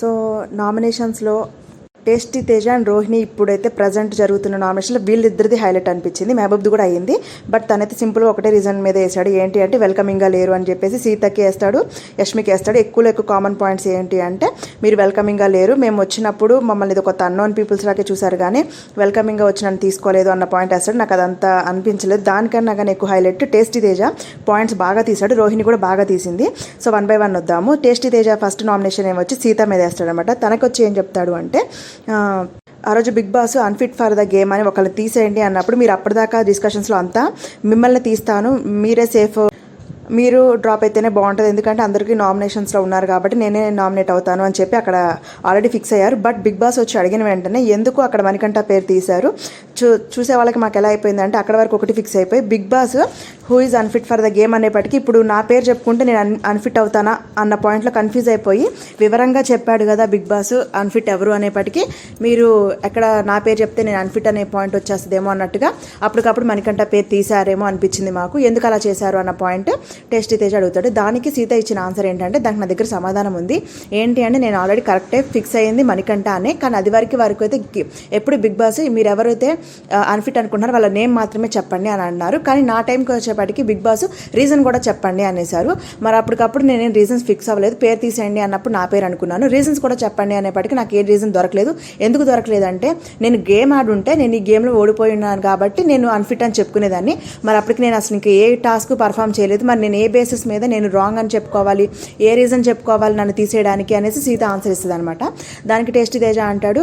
So నామినేషన్స్లో tasty Teja and Rohini ఇప్పుడైతే present జరుగుతున్న నామినేషన్లో వీళ్ళిద్దరిది హైలైట్ అనిపించింది. మహబూబ్ది కూడా అయ్యింది. బట్ తనైతే సింపుల్గా ఒకటే రీజన్ మీద వేసాడు. ఏంటి అంటే వెల్కమింగ్గా లేరు అని చెప్పేసి సీతకి వేస్తాడు యష్మికి వేస్తాడు. ఎక్కువలో ఎక్కువ కామన్ పాయింట్స్ ఏంటి అంటే మీరు వెల్కమింగ్గా లేరు. మేము వచ్చినప్పుడు మమ్మల్ని ఇది కొత్త అన్నోన్ పీపుల్స్ లాగే చూసారు కానీ వెల్కమింగ్గా వచ్చి నన్ను తీసుకోలేదు అన్న పాయింట్ వేస్తాడు. నాకు అదంతా అనిపించలేదు. దానికన్నా కానీ ఎక్కువ హైలైట్ టేస్టీ తేజ పాయింట్స్ బాగా తీశాడు. రోహిణి కూడా బాగా తీసింది. సో వన్ బై వన్ వద్దాము. టేస్టీ తేజ ఫస్ట్ నామినేషన్ ఏమొచ్చి సీత మీద వేస్తాడు అనమాట ఏం చెప్తాడు అంటే ఆ, రోజు Bigg Boss unfit for the game అని ఒకళ్ళు తీసేయండి అన్నప్పుడు మీరు అప్పటిదాకా డిస్కషన్స్లో అంతా మిమ్మల్ని తీస్తాను. మీరే సేఫ్ మీరు డ్రాప్ అయితేనే బాగుంటుంది. ఎందుకంటే అందరికీ నామినేషన్స్లో ఉన్నారు కాబట్టి నేనే నామినేట్ అవుతాను అని చెప్పి అక్కడ ఆల్రెడీ ఫిక్స్ అయ్యారు. బట్ బిగ్ బాస్ వచ్చి అడిగిన వెంటనే ఎందుకు అక్కడ మణికంఠ పేరు తీశారు? చూ చూసే వాళ్ళకి మాకు ఎలా అయిపోయిందంటే అక్కడ వరకు ఒకటి ఫిక్స్ అయిపోయి Bigg Boss who is unfit for the game అనేప్పటికీ ఇప్పుడు నా పేరు చెప్పుకుంటే నేను అన్ అన్ఫిట్ అవుతానా అన్న పాయింట్లో కన్ఫ్యూజ్ అయిపోయి వివరంగా చెప్పాడు కదా బిగ్ బాస్ అన్ఫిట్ ఎవరు అనేప్పటికీ మీరు ఎక్కడ నా పేరు చెప్తే నేను అన్ఫిట్ అనే పాయింట్ వచ్చేస్తుందేమో అన్నట్టుగా అప్పటికప్పుడు మణికంఠ పేరు తీశారేమో అనిపించింది మాకు. ఎందుకు అలా చేశారు అన్న పాయింట్ టేస్ట్ తేజ్ అడుగుతాడు. దానికి సీత ఇచ్చిన ఆన్సర్ ఏంటంటే దానికి నా దగ్గర సమాధానం ఉంది. ఏంటి అంటే నేను ఆల్రెడీ కరెక్టే ఫిక్స్ అయ్యింది మణికంఠ అనే కానీ అది వరకు వరకు అయితే ఎప్పుడు బిగ్ బాస్ మీరు ఎవరైతే అన్ఫిట్ అనుకుంటున్నారో వాళ్ళ నేమ్ మాత్రమే చెప్పండి అని అన్నారు. కానీ నా టైంకి వచ్చేపాటికి బిగ్ బాస్ రీజన్ కూడా చెప్పండి అనేసారు మరి అప్పటికప్పుడు నేనేం రీజన్స్ ఫిక్స్ అవ్వలేదు. పేరు తీసేయండి అన్నప్పుడు నా పేరు అనుకున్నాను. రీజన్స్ కూడా చెప్పండి అనేప్పటికీ నాకు ఏ రీజన్ దొరకలేదు. ఎందుకు దొరకలేదంటే నేను గేమ్ ఆడుంటే నేను ఈ గేమ్లో ఓడిపోయి ఉన్నాను కాబట్టి నేను అన్ఫిట్ అని చెప్పుకునేదాన్ని. మరి అప్పటికి నేను అసలు ఇంకా ఏ టాస్క్ పర్ఫామ్ చేయలేదు. మరి నేను ఏ బేసిస్ మీద నేను రాంగ్ అని చెప్పుకోవాలి? ఏ రీజన్ చెప్పుకోవాలి నన్ను తీసేయడానికి అనేసి సీత ఆన్సర్ ఇస్తుంది అనమాట దానికి టేస్ట్ తేజ అంటాడు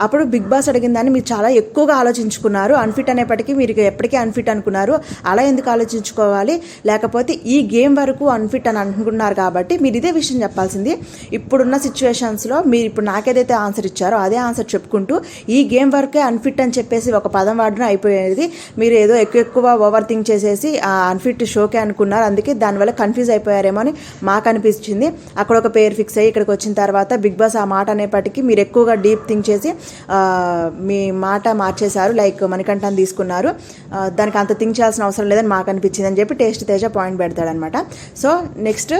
అప్పుడు బిగ్ బాస్ అడిగిన దాన్ని మీరు చాలా ఎక్కువగా ఆలోచించుకున్నారు. అన్ఫిట్ అనేప్పటికీ మీరు ఎప్పటికీ అన్ఫిట్ అనుకున్నారు. అలా ఎందుకు ఆలోచించుకోవాలి? లేకపోతే ఈ గేమ్ వరకు అన్ఫిట్ అని అనుకున్నారు కాబట్టి మీరు ఇదే విషయం చెప్పాల్సింది. ఇప్పుడున్న సిచ్యువేషన్స్లో మీరు ఇప్పుడు నాకేదైతే ఆన్సర్ ఇచ్చారో అదే ఆన్సర్ చెప్పుకుంటూ ఈ గేమ్ వరకే అన్ఫిట్ అని చెప్పేసి ఒక పదం వాడిన అయిపోయేది. మీరు ఏదో ఎక్కువ ఎక్కువ ఓవర్ థింక్ చేసేసి ఆ అన్ఫిట్ షోకే అనుకున్నారు. అందుకే దానివల్ల కన్ఫ్యూజ్ అయిపోయారేమో అని మాకు అనిపించింది. అక్కడ ఒక పేరు ఫిక్స్ అయ్యి ఇక్కడికి వచ్చిన తర్వాత బిగ్ బాస్ ఆ మాట అనేప్పటికీ మీరు ఎక్కువగా డీప్ థింక్ చేసి మీ మాట మార్చేశారు లైక్ మణికంఠాన్ని తీసుకున్నారు. దానికి అంత థింక్ చేయాల్సిన అవసరం లేదని మాకు అనిపించింది అని చెప్పి టేస్ట్ తేజ పాయింట్ పెడతాడనమాట సో నెక్స్ట్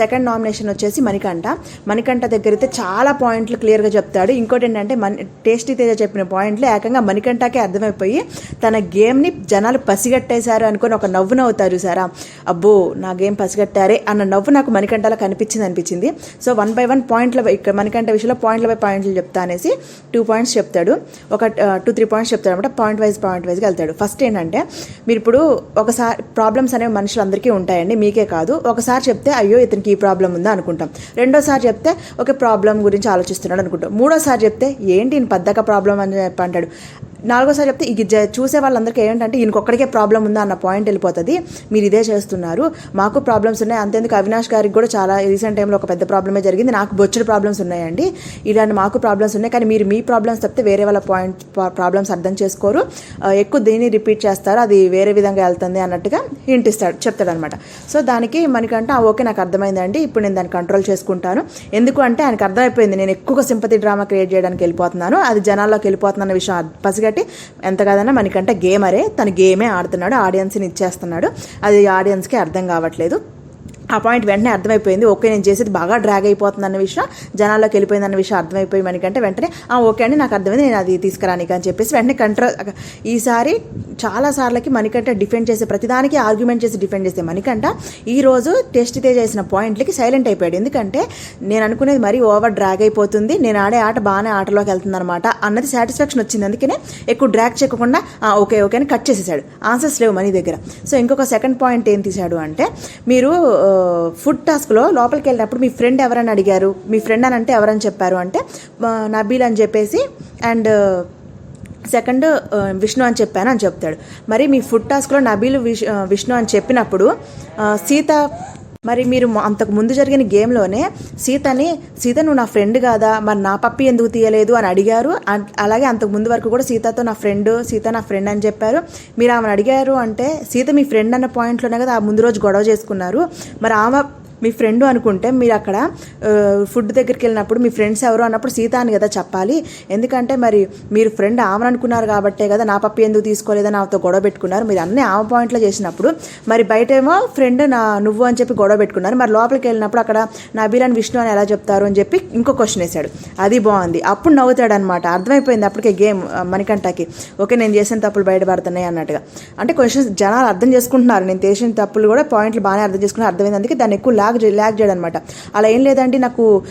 సెకండ్ నామినేషన్ వచ్చేసి మణికంఠ. మణికంఠ దగ్గర అయితే చాలా పాయింట్లు క్లియర్గా చెప్తాడు. ఇంకోటి ఏంటంటే మన్ టేస్టీ తేజ చెప్పిన పాయింట్లు ఏకంగా మణికంఠకే అర్థమైపోయి తన గేమ్ని జనాలు పసిగట్టేశారు అనుకుని ఒక నవ్వు నవ్వుతారు చూసారా అబ్బో నా గేమ్ పసిగట్టారే అన్న నవ్వు నాకు మణికంఠలో కనిపించింది అనిపించింది. సో వన్ బై వన్ పాయింట్ల ఇక్కడ మణికంఠ విషయంలో పాయింట్ల బై పాయింట్లు చెప్తా అనేసి టూ పాయింట్స్ చెప్తాడు. ఒక టూ త్రీ పాయింట్స్ చెప్తాడు అనమాట పాయింట్ వైజ్ పాయింట్ వైజ్గా వెళ్తాడు. ఫస్ట్ ఏంటంటే మీరు ఇప్పుడు ఒకసారి ప్రాబ్లమ్స్ అనేవి మనుషులందరికీ ఉంటాయండి. మీకే కాదు. ఒకసారి చెప్తే అయ్యో ఇతనికి ఈ ప్రాబ్లం ఉందా? అనుకుంటాం. రెండోసారి చెప్తే ఒక ప్రాబ్లం గురించి ఆలోచిస్తున్నాడు అనుకుంటాం. మూడోసారి చెప్తే ఏంటి పద్దక ప్రాబ్లం అని చెప్పి అంటాడు. నాలుగోసారి చెప్తే ఇది చూసే వాళ్ళందరికీ ఏంటంటే ఈయనకొక్కడికే ప్రాబ్లం ఉందా అన్న పాయింట్ వెళ్ళిపోతుంది. మీరు ఇదే చేస్తున్నారు. మాకు ప్రాబ్లమ్స్ ఉన్నాయి. అంతేందుకు అవినాష్ గారికి కూడా చాలా రీసెంట్ టైంలో ఒక పెద్ద ప్రాబ్లమే జరిగింది. నాకు బొచ్చుడు ప్రాబ్లమ్స్ ఉన్నాయండి. ఇలాంటి మాకు ప్రాబ్లమ్స్ ఉన్నాయి. కానీ మీరు మీ ప్రాబ్లమ్స్ తప్పితే వేరే వాళ్ళ పాయింట్ ప్రాబ్లమ్స్ అర్థం చేసుకోరు. ఎక్కువ దీన్ని రిపీట్ చేస్తారు. అది వేరే విధంగా వెళ్తుంది అన్నట్టుగా హింట్ ఇస్తాడు చెప్తాడనమాట. సో దానికి మనకంటే "ఆ, ఓకే నాకు అర్థమైందండి. ఇప్పుడు నేను దాన్ని కంట్రోల్ చేసుకుంటాను. ఎందుకు అంటే ఆయనకు అర్థమైపోయింది. నేను ఎక్కువగా సింపతి డ్రామా క్రియేట్ చేయడానికి వెళ్ళిపోతున్నాను. అది జనాల్లోకి వెళ్ళిపోతున్న విషయం. పసిగట్టి కాబట్టి ఎంత కాదన్నా మనకంటే గేమరే తన గేమే ఆడుతున్నాడు ఆడియన్స్ని ఇచ్చేస్తున్నాడు. అది ఆడియన్స్కి అర్థం కావట్లేదు. ఆ పాయింట్ వెంటనే అర్థమైపోయింది. ఓకే నేను చేసేది బాగా డ్రాగ్ అయిపోతుంది అన్న విషయం జనాల్లోకి వెళ్ళిపోయింది అన్న విషయం అర్థమైపోయి మనకంటే వెంటనే "ఆ, ఓకే అండి నాకు అర్థమైంది నేను అది తీసుకురానికి అని చెప్పేసి వెంటనే కంట్రోల్ ఈసారి చాలా సార్లకి మనకంటే డిఫెండ్ చేసే ప్రతిదానికి ఆర్గ్యుమెంట్ చేసి డిఫెండ్ చేసే మనకంట ఈ రోజు టెస్ట్ తే చేసిన పాయింట్లకి సైలెంట్ అయిపోయాడు. ఎందుకంటే నేను అనుకునేది మరీ ఓవర్ డ్రాగ్ అయిపోతుంది నేను ఆడే ఆట బాగానే ఆటలోకి వెళ్తుంది అనమాట అన్నది సాటిస్ఫాక్షన్ వచ్చింది. అందుకనే ఎక్కువ డ్రాగ్ చేయకుండా ఓకే ఓకే అని కట్ చేసేసాడు. ఆన్సర్స్ లేవు మనీ దగ్గర. సో ఇంకొక సెకండ్ పాయింట్ ఏం తీశాడు అంటే మీరు ఫుడ్ టాస్క్లో లోపలికి వెళ్ళినప్పుడు మీ ఫ్రెండ్ ఎవరని అడిగారు? మీ ఫ్రెండ్ అని అంటే ఎవరని చెప్పారు అంటే నబీల్ అని చెప్పేసి అండ్ సెకండ్ విష్ణు అని చెప్పాను అని చెప్తాడు. మరి మీ ఫుడ్ టాస్క్లో నబీలు విష్ విష్ణు అని చెప్పినప్పుడు సీత మరి మీరు అంతకు ముందు జరిగిన గేమ్లోనే సీతని సీత నువ్వు నా ఫ్రెండ్ కాదా? మరి నా పప్పి ఎందుకు తీయలేదు? అని అడిగారు. అలాగే అంతకు ముందు వరకు కూడా సీతతో నా ఫ్రెండ్ సీత నా ఫ్రెండ్ అని చెప్పారు. మీరు ఆమెను అడిగారు అంటే సీత మీ ఫ్రెండ్ అన్న పాయింట్లోనే కదా ఆ ముందు రోజు గొడవ చేసుకున్నారు. మరి ఆమె మీ ఫ్రెండ్ అనుకుంటే మీరు అక్కడ ఫుడ్ దగ్గరికి వెళ్ళినప్పుడు మీ ఫ్రెండ్స్ ఎవరు అన్నప్పుడు సీత అని కదా చెప్పాలి. ఎందుకంటే మరి మీరు ఫ్రెండ్ ఆమెను అనుకున్నారు కాబట్టే కదా నా పప్పి ఎందుకు తీసుకోలేదని ఆమెతో గొడవ పెట్టుకున్నారు. మీరు అన్ని ఆమె పాయింట్లో చేసినప్పుడు మరి బయట ఏమో ఫ్రెండ్ నా నువ్వు అని చెప్పి గొడవ పెట్టుకున్నారు. మరి లోపలికి వెళ్ళినప్పుడు అక్కడ నా అని విష్ణు అని ఎలా చెప్తారు అని చెప్పి ఇంకో క్వశ్చన్ వేశాడు. అది బాగుంది. అప్పుడు నవ్వుతాడు అనమాట అర్థమైపోయింది అప్పటికే గేమ్ మణికంఠకి. ఓకే నేను చేసిన తప్పులు బయటపడుతున్నాయి అన్నట్టుగా. అంటే క్వశ్చన్స్ జనాలు అర్థం చేసుకుంటున్నారు. నేను చేసిన తప్పులు కూడా పాయింట్లు బాగానే అర్థం చేసుకుని అర్థమైంది. అందుకే దాన్ని ఎక్కువ లాగ్ చే- లాగ్ చేయడం అనమాట అలా ఏం లేదండి నాకు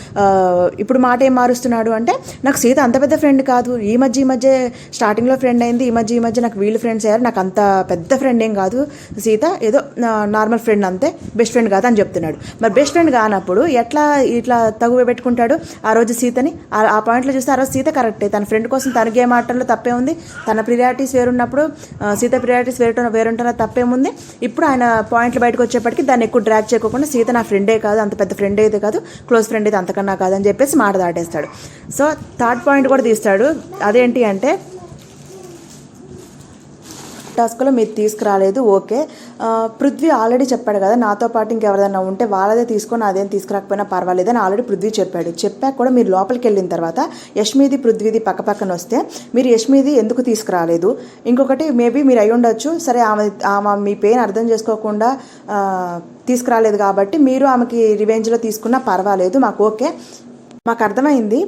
ఇప్పుడు మాట ఏం మారుస్తున్నాడు అంటే నాకు సీత అంత పెద్ద ఫ్రెండ్ కాదు. ఈ మధ్య ఈ మధ్య స్టార్టింగ్లో ఫ్రెండ్ అయింది ఈ మధ్య ఈ మధ్య నాకు వీళ్ళు ఫ్రెండ్స్ అయ్యారు. నాకు అంత పెద్ద ఫ్రెండ్ ఏం కాదు. సీత ఏదో నార్మల్ ఫ్రెండ్ అంతే బెస్ట్ ఫ్రెండ్ కాదు అని చెప్తున్నాడు. మరి బెస్ట్ ఫ్రెండ్ కానప్పుడు ఎట్లా ఇట్లా తగువ పెట్టుకుంటాడు? ఆ రోజు సీతని ఆ- పాయింట్లో చూస్తే ఆ రోజు సీత కరెక్టే తన ఫ్రెండ్ కోసం తన గేమ్ ఆటల్లో తప్పే ఉంది. తన ప్రియారిటీస్ వేరున్నప్పుడు సీత ప్రియారిటీస్ వేరు వేరుంటున్న తప్పేముంది ఇప్పుడు ఆయన పాయింట్లు బయటకు వచ్చేప్పటికి దాన్ని ఎక్కువ డ్రాక్ చేయకుండా సీత నా ఫ్రెండే కాదు అంత పెద్ద ఫ్రెండ్ అయితే కాదు క్లోజ్ ఫ్రెండ్ అయితే అంతకన్నా కాదని చెప్పేసి మాట దాటేస్తాడు. సో థర్డ్ పాయింట్ కూడా తీస్తాడు. అదేంటి అంటే టాస్క్లో మీరు తీసుకురాలేదు ఓకే. పృథ్వీ ఆల్రెడీ చెప్పాడు కదా నాతో పాటు ఇంకెవరిదైనా ఉంటే వాళ్ళదే తీసుకొని అదేం తీసుకురాకపోయినా పర్వాలేదు అని ఆల్రెడీ పృథ్వీ చెప్పాడు. చెప్పాక కూడా మీరు లోపలికి వెళ్ళిన తర్వాత యష్మిది పృథ్వీది పక్క పక్కన వస్తే మీరు యష్మిది ఎందుకు తీసుకురాలేదు? ఇంకొకటి మేబీ మీరు అయి ఉండొచ్చు. సరే ఆమె ఆమె మీ పెయిన్ అర్థం చేసుకోకుండా తీసుకురాలేదు కాబట్టి మీరు ఆమెకి రివెంజ్లో తీసుకున్నా పర్వాలేదు మాకు ఓకే. మాకు అర్థమైంది.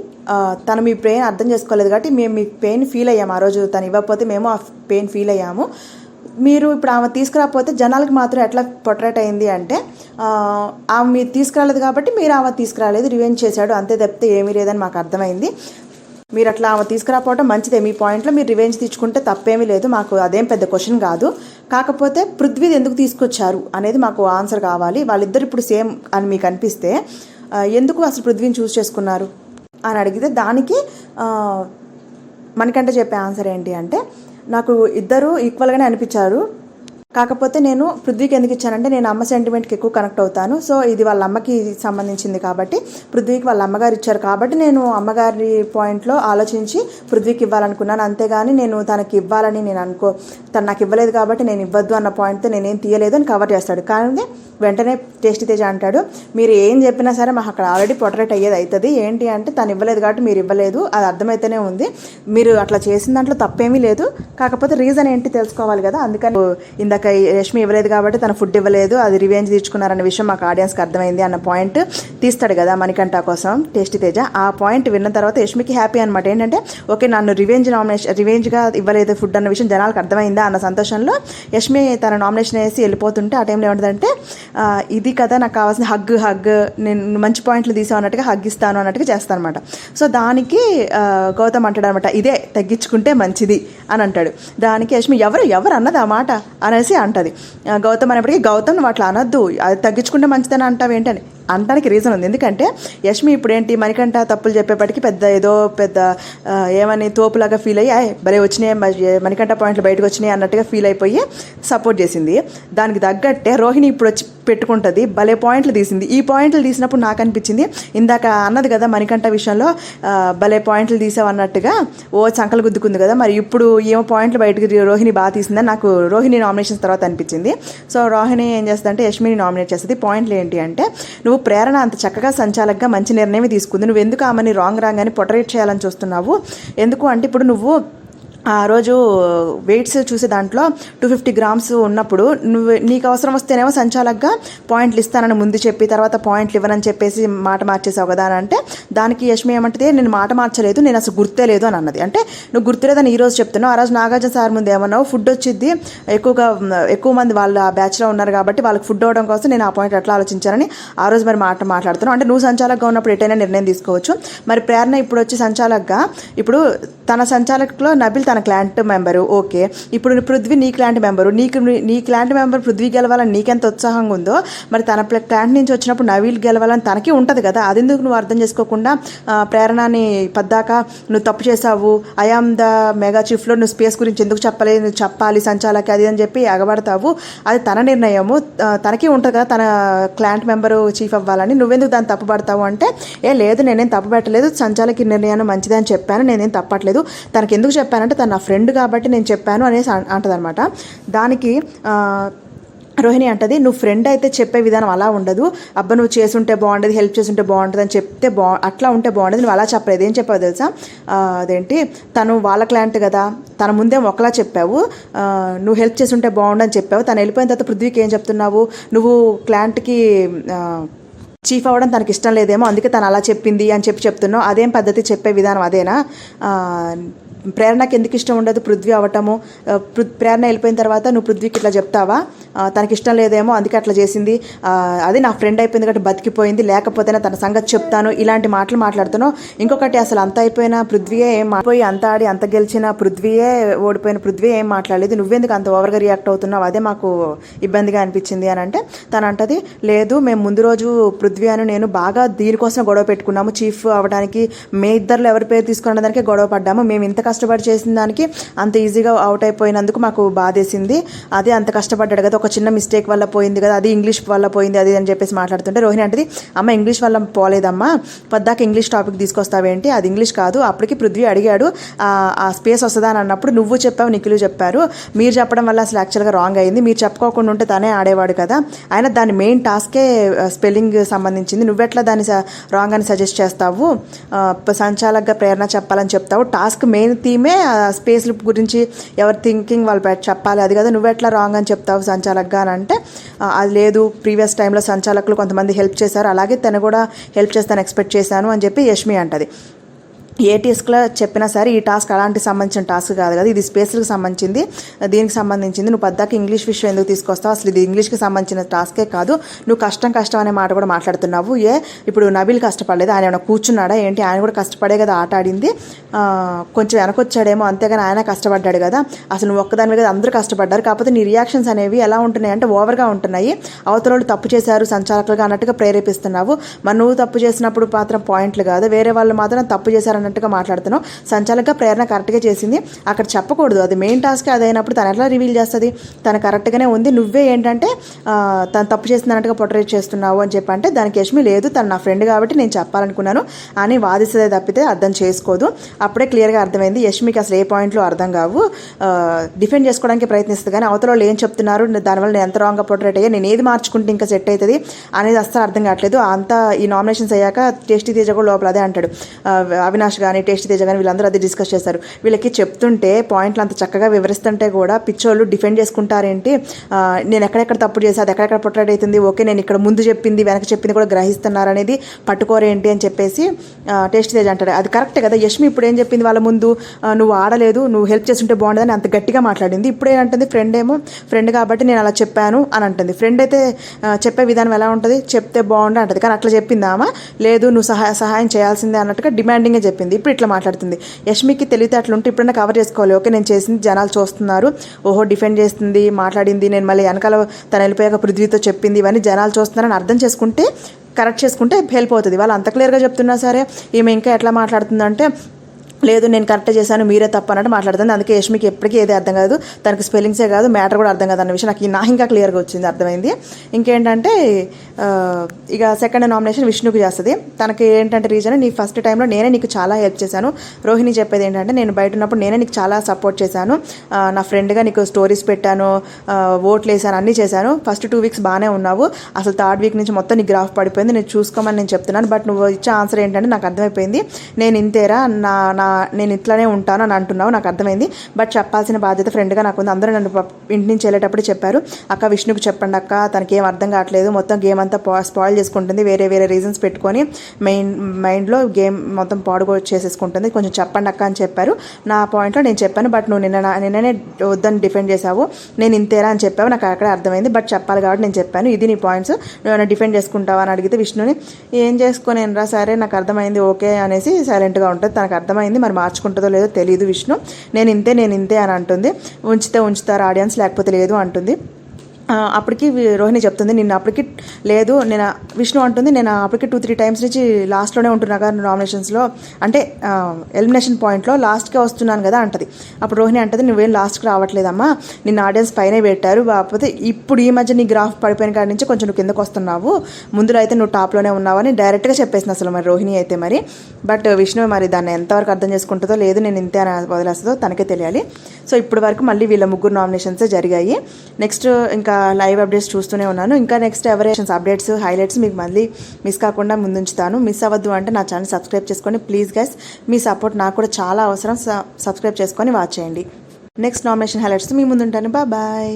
తను మీ పెయిన్ అర్థం చేసుకోలేదు కాబట్టి మేము మీ పెయిన్ ఫీల్ అయ్యాము. ఆ రోజు తను ఇవ్వకపోతే మేము ఆ పెయిన్ ఫీల్ అయ్యాము. మీరు ఇప్పుడు ఆమె తీసుకురాకపోతే జనాలకు మాత్రం ఎట్లా పొట్రేట్ అయింది అంటే ఆమె మీరు తీసుకురాలేదు కాబట్టి మీరు ఆమె తీసుకురాలేదు రివెంజ్ చేశాడు అంతే తప్పితే ఏమీ లేదని మాకు అర్థమైంది. మీరు అట్లా ఆమె తీసుకురాపోవడం మంచిదే. మీ పాయింట్లో మీరు రివెంజ్ తెచ్చుకుంటే తప్పేమీ లేదు. మాకు అదేం పెద్ద క్వశ్చన్ కాదు. కాకపోతే పృథ్వీది ఎందుకు తీసుకొచ్చారు అనేది మాకు ఆన్సర్ కావాలి. వాళ్ళిద్దరు ఇప్పుడు సేమ్ అని మీకు అనిపిస్తే ఎందుకు అసలు పృథ్వీని చూస్ చేసుకున్నారు? అని అడిగితే దానికి మనకంటే చెప్పే ఆన్సర్ ఏంటి అంటే నాకు ఇద్దరు ఈక్వల్గానే అనిపించారు. కాకపోతే నేను పృథ్వీకి ఎందుకు ఇచ్చానంటే నేను అమ్మ సెంటిమెంట్కి ఎక్కువ కనెక్ట్ అవుతాను. సో ఇది వాళ్ళ అమ్మకి సంబంధించింది కాబట్టి పృథ్వీకి వాళ్ళ అమ్మగారు ఇచ్చారు కాబట్టి నేను అమ్మగారి పాయింట్లో ఆలోచించి పృథ్వీకి ఇవ్వాలనుకున్నాను. అంతేగాని నేను తనకి ఇవ్వాలని నేను అనుకో తను నాకు ఇవ్వలేదు కాబట్టి నేను ఇవ్వద్దు అన్న పాయింట్తో నేనేం తీయలేదు అని కవర్ చేస్తాడు. కానీ వెంటనే టేస్టీ తేజ అంటాడు. మీరు ఏం చెప్పినా సరే మాకు అక్కడ ఆల్రెడీ పొటరేట్ అయ్యేది అవుతుంది ఏంటి అంటే తను ఇవ్వలేదు కాబట్టి మీరు ఇవ్వలేదు. అది అర్థమైతేనే ఉంది. మీరు అట్లా చేసిన దాంట్లో తప్పేమీ లేదు. కాకపోతే రీజన్ ఏంటి తెలుసుకోవాలి కదా. అందుకని ఇందాక రష్మి ఇవ్వలేదు కాబట్టి తన ఫుడ్ ఇవ్వలేదు. అది రివెంజ్ తీర్చుకున్నారన్న విషయం మాకు ఆడియన్స్కి అర్థమైంది అన్న పాయింట్ తీస్తాడు కదా మణికంఠ కోసం. టేస్టీ తేజ. ఆ పాయింట్ విన్న తర్వాత యష్మికి హ్యాపీ అనమాట ఏంటంటే ఓకే నన్ను రివెంజ్ నామినేషన్ రివెంజ్గా ఇవ్వలేదు ఫుడ్ అన్న విషయం జనాలకు అర్థమైందా అన్న సంతోషంలో యష్మి తన నామినేషన్ వేసి వెళ్ళిపోతుంటే ఆ టైంలో ఏమంటుందంటే ఇది కదా నాకు కావాల్సిన హగ్ హగ్ నేను మంచి పాయింట్లు తీసావు అన్నట్టుగా హగ్ ఇస్తాను అన్నట్టుగా చేస్తాను అనమాట సో దానికి గౌతమ్ అంటాడు అనమాట ఇదే తగ్గించుకుంటే మంచిది అని అంటాడు. దానికి యష్మి ఎవరు ఎవరు అన్నది ఆ మాట? అనేసి అంటది. గౌతమ్ అనేప్పటికీ గౌతమ్ అట్లా అనొద్దు అది తగ్గించుకుంటే మంచిదని అంటావు ఏంటని అనడానికి రీజన్ ఉంది. ఎందుకంటే యష్మి ఇప్పుడు ఏంటి మణికంఠ తప్పులు చెప్పేప్పటికి పెద్ద ఏదో పెద్ద ఏమని తోపులాగా ఫీల్ అయ్యి భలే వచ్చినాయి మ- మణికంఠ పాయింట్లు బయటకు వచ్చినాయి అన్నట్టుగా ఫీల్ అయిపోయి సపోర్ట్ చేసింది. దానికి తగ్గట్టే రోహిణి ఇప్పుడు వచ్చి పెట్టుకుంటుంది భలే పాయింట్లు తీసింది. ఈ పాయింట్లు తీసినప్పుడు నాకు అనిపించింది ఇందాక అన్నది కదా మణికంఠ విషయంలో భలే పాయింట్లు తీసావు అన్నట్టుగా ఓ చంకలు గుద్దుకుంది కదా మరి ఇప్పుడు ఏమో పాయింట్లు బయటకు రోహిణి బాగా తీసిందని నాకు రోహిణి నామినేషన్స్ తర్వాత అనిపించింది. సో రోహిణి ఏం చేస్తుందంటే యష్మిని నామినేట్ చేస్తుంది. పాయింట్లు ఏంటి అంటే నువ్వు ప్రేరణ అంత చక్కగా సంచాలకగా మంచి నిర్ణయం తీసుకుంది. నువ్వు ఎందుకు ఆమెని రాంగ్ రాంగ్ అని పొటరేట్ చేయాలని చూస్తున్నావు? ఎందుకు? అంటే ఇప్పుడు నువ్వు ఆ రోజు వెయిట్స్ చూసే దాంట్లో టూ ఫిఫ్టీ గ్రామ్స్ ఉన్నప్పుడు నువ్వు నీకు అవసరం వస్తేనేమో సంచాలకగా పాయింట్లు ఇస్తానని ముందు చెప్పి తర్వాత పాయింట్లు ఇవ్వనని చెప్పేసి మాట మార్చేసావు కదా అని అంటే దానికి యష్మి ఏమంటది నేను మాట మార్చలేదు నేను అసలు గుర్తే లేదు అని అన్నది. అంటే నువ్వు గుర్తులేదని ఈ రోజు చెప్తున్నావు. ఆ రోజు నాగార్జున సార్ ముందు ఏమన్నావు ఫుడ్ వచ్చింది ఎక్కువగా ఎక్కువ మంది వాళ్ళు ఆ బ్యాచ్లో ఉన్నారు కాబట్టి వాళ్ళకి ఫుడ్ అవ్వడం కోసం నేను ఆ పాయింట్ ఎట్లా ఆలోచించానని ఆ రోజు మరి మాట మాట్లాడుతున్నావు. అంటే నువ్వు సంచాలకగా ఉన్నప్పుడు ఎటైనా నిర్ణయం తీసుకోవచ్చు. మరి ప్రేరణ ఇప్పుడు వచ్చి సంచాలకగా ఇప్పుడు తన సంచాలకులో నబిల్ తన క్లాంట్ మెంబరు ఓకే ఇప్పుడు పృథ్వీ నీ క్లాంట్ మెంబరు నీకు నీ క్లాంట్ మెంబర్ పృథ్వీ గెలవాలని నీకెంత ఉత్సాహంగా ఉందో మరి తన క్లాంట్ నుంచి వచ్చినప్పుడు నవీల్ గెలవాలని తనకి ఉంటుంది కదా. అది ఎందుకు నువ్వు అర్థం చేసుకోకుండా ప్రేరణని పద్దాక నువ్వు తప్పు చేసావు ఐఆమ్ ద మెగా చీఫ్లో నువ్వు స్పేస్ గురించి ఎందుకు చెప్పలేదు నువ్వు చెప్పాలి సంచాలకి అది అని చెప్పి ఎగబడతావు. అది తన నిర్ణయము తనకి ఉంటుంది కదా తన క్లాంట్ మెంబరు చీఫ్ అవ్వాలని. నువ్వెందుకు దాన్ని తప్పుపడతావు అంటే ఏ లేదు నేనేం తప్పు పెట్టలేదు సంచాలకి నిర్ణయాన్ని మంచిదని చెప్పాను నేనేం తప్పట్లేదు. తనకి ఎందుకు చెప్పానంటే తన నా ఫ్రెండ్ కాబట్టి నేను చెప్పాను అనేసి అంటదనమాట. దానికి రోహిణి అంటది నువ్వు ఫ్రెండ్ అయితే చెప్పే విధానం అలా ఉండదు. అబ్బా నువ్వు చేసుంటే బాగుండేది హెల్ప్ చేస్తుంటే బాగుంటుంది అని చెప్తే బా అట్లా ఉంటే బాగుండేది నువ్వు అలా చెప్పలేదు. ఏం చెప్పావు తెలుసా? అదేంటి? తను వాళ్ళ క్లయింట్ కదా. తన ముందే ఒకలా చెప్పావు. నువ్వు హెల్ప్ చేస్తుంటే బాగుండని చెప్పావు. తను వెళ్ళిపోయిన తర్వాత పృథ్వీకి ఏం చెప్తున్నావు? నువ్వు క్లయింట్కి చీఫ్ అవ్వడం తనకి ఇష్టం లేదేమో అందుకే తను అలా చెప్పింది అని చెప్పి చెప్తున్నావు. అదేం పద్ధతి చెప్పే విధానం అదేనా? ప్రేరణకి ఎందుకు ఇష్టం ఉండదు? పృథ్వీ అవ్వటము పృ- ప్రేరణ వెళ్ళిపోయిన తర్వాత నువ్వు పృథ్వీకి ఇట్లా చెప్తావా? తనకి ఇష్టం లేదేమో అందుకే అట్లా చేసింది. అది నా ఫ్రెండ్ అయిపోయింది కాబట్టి బతికిపోయింది. లేకపోతేనే తన సంగతి చెప్తాను. ఇలాంటి మాటలు మాట్లాడుతున్నావు. ఇంకొకటి అసలు అంత అయిపోయిన పృథ్వీయే ఏం పోయి అంత ఆడి అంత గెలిచిన పృథ్వీయే ఓడిపోయిన పృథ్వీ ఏం మాట్లాడలేదు. నువ్వెందుకు అంత ఓవర్గా రియాక్ట్ అవుతున్నావు? అదే మాకు ఇబ్బందిగా అనిపించింది అని అంటే తను అంటది లేదు మేము ముందు రోజు పృథ్వీ అని నేను బాగా దీనికోసం గొడవ పెట్టుకున్నాము. చీఫ్ అవ్వడానికి మే ఇద్దరు ఎవరి పేరు తీసుకున్న దానికి గొడవ పడ్డాము. మేము ఇంత కష్టపడి చేసిన దానికి అంత ఈజీగా అవుట్ అయిపోయినందుకు మాకు బాధేసింది. అదే అంత కష్టపడ్డాడు కదా ఒక చిన్న మిస్టేక్ వల్ల పోయింది కదా అది ఇంగ్లీష్ వల్ల పోయింది అది అని చెప్పేసి మాట్లాడుతుంటే రోహిణి అంటది అమ్మ ఇంగ్లీష్ వల్ల పోలేదమ్మా పద్దాక ఇంగ్లీష్ టాపిక్ తీసుకొస్తావేంటి అది ఇంగ్లీష్ కాదు అప్పటికి పృథ్వీ అడిగాడు ఆ స్పేస్ వస్తుందా అని అన్నప్పుడు నువ్వు చెప్పావు నిఖిలు చెప్పారు మీరు చెప్పడం వల్ల అసలు యాక్చువల్గా రాంగ్ అయింది మీరు చెప్పుకోకుండా ఉంటే తనే ఆడేవాడు కదా ఆయన దాని మెయిన్ టాస్కే స్పెల్లింగ్ సంబంధించింది నువ్వెట్లా దాన్ని రాంగ్ అని సజెస్ట్ చేస్తావు సంచాలకగా ప్రేరణ చెప్పాలని చెప్తావు టాస్క్ మెయిన్ థీమే స్పేస్ లిప్ గురించి ఎవరి థింకింగ్ వాళ్ళు చెప్పాలి. అది కదా నువ్వెట్లా రాంగ్ అని చెప్తావు సంచాలక్గా అని అంటే అది లేదు ప్రీవియస్ టైంలో సంచాలకులు కొంతమంది హెల్ప్ చేశారు. అలాగే తను కూడా హెల్ప్ చేస్తాను ఎక్స్పెక్ట్ చేశాను అని చెప్పి యష్మి అంటది. ఏ టాస్క్లో చెప్పినా సరే ఈ టాస్క్ అలాంటి సంబంధించిన టాస్క్ కాదు కదా. ఇది స్పేస్కి సంబంధించింది. దీనికి సంబంధించింది నువ్వు పద్దాక ఇంగ్లీష్ విషయం ఎందుకు తీసుకొస్తావు? అసలు ఇది ఇంగ్లీష్కి సంబంధించిన టాస్కే కాదు. నువ్వు కష్టం కష్టం అనే మాట కూడా మాట్లాడుతున్నావు. ఏ? ఇప్పుడు నబీల్ కష్టపడలేదు. ఆయన ఏమైనా కూర్చున్నాడా? ఏంటి? ఆయన కూడా కష్టపడే కదా ఆట ఆడింది. కొంచెం వెనకొచ్చాడేమో. అంతేగాని ఆయన కష్టపడ్డాడు కదా. అసలు నువ్వు ఒక్కదాని మీద అందరూ కష్టపడ్డారు. కాకపోతే నీ రియాక్షన్స్ అనేవి ఎలా ఉంటున్నాయి? అంటే ఓవర్గా ఉంటున్నాయి. అవతల వాళ్ళు తప్పు చేశారు సంచాలకులుగా అన్నట్టుగా ప్రేరేపిస్తున్నావు. మరి నువ్వు తప్పు చేసినప్పుడు మాత్రం పాయింట్లు కాదు. వేరే వాళ్ళు మాత్రం తప్పు చేశారన్న అన్నట్టుగా మాట్లాడుతున్నావు. సంచాలక ప్రేరణ కరెక్ట్గా చేసింది. అక్కడ చెప్పకూడదు. అది మెయిన్ టాస్క్ అది అయినప్పుడు తను ఎట్లా రివీల్ చేస్తుంది? తను కరెక్ట్గానే ఉంది. నువ్వే ఏంటంటే తను తప్పు చేస్తున్నట్టుగా పొటరేట్ చేస్తున్నావు అని చెప్పి అంటే దానికి యష్మి లేదు. తను నా ఫ్రెండ్ కాబట్టి నేను చెప్పాలనుకున్నాను అని వాదిస్తే తప్పితే అర్థం చేసుకోదు. అప్పుడే క్లియర్గా అర్థమైంది. యష్మికి అసలు ఏ పాయింట్లో అర్థం కావు. డిఫెండ్ చేసుకోవడానికి ప్రయత్నిస్తుంది కానీ అవతల వాళ్ళు ఏం చెప్తున్నారు? దానివల్ల నేను ఎంత రాంగ్గా పొటరేట్ అయ్యా? నేను ఏది మార్చుకుంటే ఇంకా సెట్ అవుతుంది అనేది అస్సలు అర్థం కావట్లేదు. అంతా ఈ నామినేషన్స్ అయ్యాక టేస్టీ తేజ కూడా లోపల అదే అంటాడు. అవినాష్ అవినాష్ కానీ టేస్ట్ తేజ కానీ వీళ్ళందరూ అది డిస్కస్ చేశారు. వీళ్ళకి చెప్తుంటే పాయింట్లు అంత చక్కగా వివరిస్తుంటే కూడా పిచ్చోళ్ళు డిఫెండ్ చేసుకుంటారేంటి? నేను ఎక్కడెక్కడ తప్పు చేసి అది ఎక్కడెక్కడ పొట్టరేట్ అవుతుంది? ఓకే నేను ఇక్కడ ముందు చెప్పింది వెనక చెప్పింది కూడా గ్రహిస్తున్నారు అనేది పట్టుకోరేంటి అని చెప్పేసి టేస్ట్ తేజ్ అంటాడు. అది కరెక్ట్ కదా? యష్మి ఇప్పుడు ఏం చెప్పింది వాళ్ళ ముందు? నువ్వు ఆడలేదు నువ్వు హెల్ప్ చేస్తుంటే బాగుండదని అంత గట్టిగా మాట్లాడింది. ఇప్పుడు ఏంటంటుంది ఫ్రెండ్ ఏమో ఫ్రెండ్ కాబట్టి నేను అలా చెప్పాను అని అంటుంది. ఫ్రెండ్ అయితే చెప్పే విధానం ఎలా ఉంటుంది? చెప్తే బాగుండు అంటది. కానీ అట్లా చెప్పిందామా లేదు నువ్వు సహాయ సహాయం చేయాల్సిందే అన్నట్టుగా డిమాండింగే చెప్పింది. ఇప్పుడు ఇట్లా మాట్లాడుతుంది. యష్మికి తెలివితే అట్లుంటే ఇప్పుడైనా కవర్ చేసుకోవాలి. ఓకే నేను చేసింది జనాలు చూస్తున్నారు. ఓహో డిఫెండ్ చేస్తుంది మాట్లాడింది. నేను మళ్ళీ వెనకాల తను వెళ్ళిపోయాక పృథ్వీతో చెప్పింది. ఇవన్నీ జనాలు చూస్తున్నారని అర్థం చేసుకుంటే కరెక్ట్ చేసుకుంటే హెల్ప్ అవుతుంది. వాళ్ళు అంత క్లియర్గా చెప్తున్నా సరే ఈమె ఇంకా ఎట్లా మాట్లాడుతుందంటే లేదు నేను కరెక్ట్ చేశాను మీరే తప్పు అన్నట్టు మాట్లాడుతుంది. అందుకే యష్మికి ఎప్పటికీ ఏది అర్థం కాదు. తనకి స్పెల్లింగ్సే కాదు మ్యాటర్ కూడా అర్థం కాదు అన్న విషయం నాకు నా ఇంకా క్లియర్గా వచ్చింది అర్థమైంది. ఇంకేంటంటే ఇక సెకండ్ నామినేషన్ విష్ణుకి చేస్తుంది. తనకి ఏంటంటే రీజన్ నీ ఫస్ట్ టైంలో నేనే నీకు చాలా హెల్ప్ చేశాను. రోహిణి చెప్పేది ఏంటంటే నేను బయట ఉన్నప్పుడు నేనే నీకు చాలా సపోర్ట్ చేశాను. నా ఫ్రెండ్గా నీకు స్టోరీస్ పెట్టాను ఓట్లు వేసాను అన్నీ చేశాను. ఫస్ట్ టూ వీక్స్ బాగానే ఉన్నావు. అసలు థర్డ్ వీక్ నుంచి మొత్తం నీ గ్రాఫ్ పడిపోయింది. నేను చూసుకోమని నేను చెప్తున్నాను. బట్ నువ్వు ఇచ్చే ఆన్సర్ ఏంటంటే నాకు అర్థమైపోయింది. నేను ఇంతేరా నా నా నేను ఇట్లానే ఉంటాను అని అంటున్నావు నాకు అర్థమైంది. బట్ చెప్పాల్సిన బాధ్యత ఫ్రెండ్గా నాకు ఉంది అందరూ నన్ను ఇంటి నుంచి వెళ్ళేటప్పుడు చెప్పారు. అక్క విష్ణుకు చెప్పండి అక్క తనకి ఏం అర్థం కావట్లేదు. మొత్తం గేమ్ అంతా స్పాయిల్ చేసుకుంటుంది. వేరే వేరే రీజన్స్ పెట్టుకొని మెయిన్ మైండ్లో గేమ్ మొత్తం పాడుకో చేసేసుకుంటుంది కొంచెం చెప్పండి అక్క అని చెప్పారు. నా పాయింట్లో నేను చెప్పాను. బట్ నువ్వు నిన్న నిన్ననే వద్దని డిఫెండ్ చేసావు నేను ఇంతేరా అని చెప్పావు. నాకు అక్కడే అర్థమైంది. బట్ చెప్పాలి కాబట్టి నేను చెప్పాను. ఇది నీ పాయింట్స్. నువ్వు డిఫెండ్ చేసుకుంటావా అని అడిగితే విష్ణుని ఏం చేసుకునేను రా సరే నాకు అర్థమైంది ఓకే అనేసి సైలెంట్గా ఉంటుంది. తనకు అర్థమైంది. మరి మార్చుకుంటుందో లేదో తెలియదు విష్ణు. నేను ఇంతే నేను ఇంతే అని అంటుంది. ఉంచితే ఉంచుతారు ఆడియన్స్ లేకపోతే లేదు అంటుంది. అప్పటికి రోహిణి చెప్తుంది నిన్న అప్పటికి లేదు నేను విష్ణు అంటుంది నేను అప్పటికి టూ త్రీ టైమ్స్ నుంచి లాస్ట్లోనే ఉంటున్నా కదా నామినేషన్స్లో అంటే ఎలిమినేషన్ పాయింట్లో లాస్ట్కే వస్తున్నాను కదా అంటది. అప్పుడు రోహిణి అంటది నువ్వేం లాస్ట్కి రావట్లేదమ్మా. నిన్న ఆడియన్స్ పైనే పెట్టారు. కాకపోతే ఇప్పుడు ఈ మధ్య నీ గ్రాఫ్ పడిపోయిన కాడి నుంచి కొంచెం నువ్వు కిందకు వస్తున్నావు. ముందులో అయితే నువ్వు టాప్లోనే ఉన్నావని డైరెక్ట్గా చెప్పేసిన అసలు మరి రోహిణి అయితే మరి. బట్ విష్ణు మరి దాన్ని ఎంతవరకు అర్థం చేసుకుంటుందో లేదు నేను ఇంతే అని వదిలేస్తుందో తనకే తెలియాలి. సో ఇప్పటి వరకు మళ్ళీ వీళ్ళ ముగ్గురు నామినేషన్సే జరిగాయి. నెక్స్ట్ ఇంకా లైవ్ అప్డేట్స్ చూస్తూనే ఉన్నాను. ఇంకా నెక్స్ట్ ఎవరేషన్స్ అప్డేట్స్ హైలైట్స్ మీకు మళ్ళీ మిస్ కాకుండా ముందుంచుతాను. మిస్ అవ్వద్దు అంటే నా ఛానల్ సబ్స్క్రైబ్ చేసుకొని ప్లీజ్ గైస్ మీ సపోర్ట్ నాకు కూడా చాలా అవసరం. సబ్స్క్రైబ్ చేసుకొని వాచ్ చేయండి. నెక్స్ట్ నామినేషన్ హైలైట్స్ మీ ముందుంటాను. బాయ్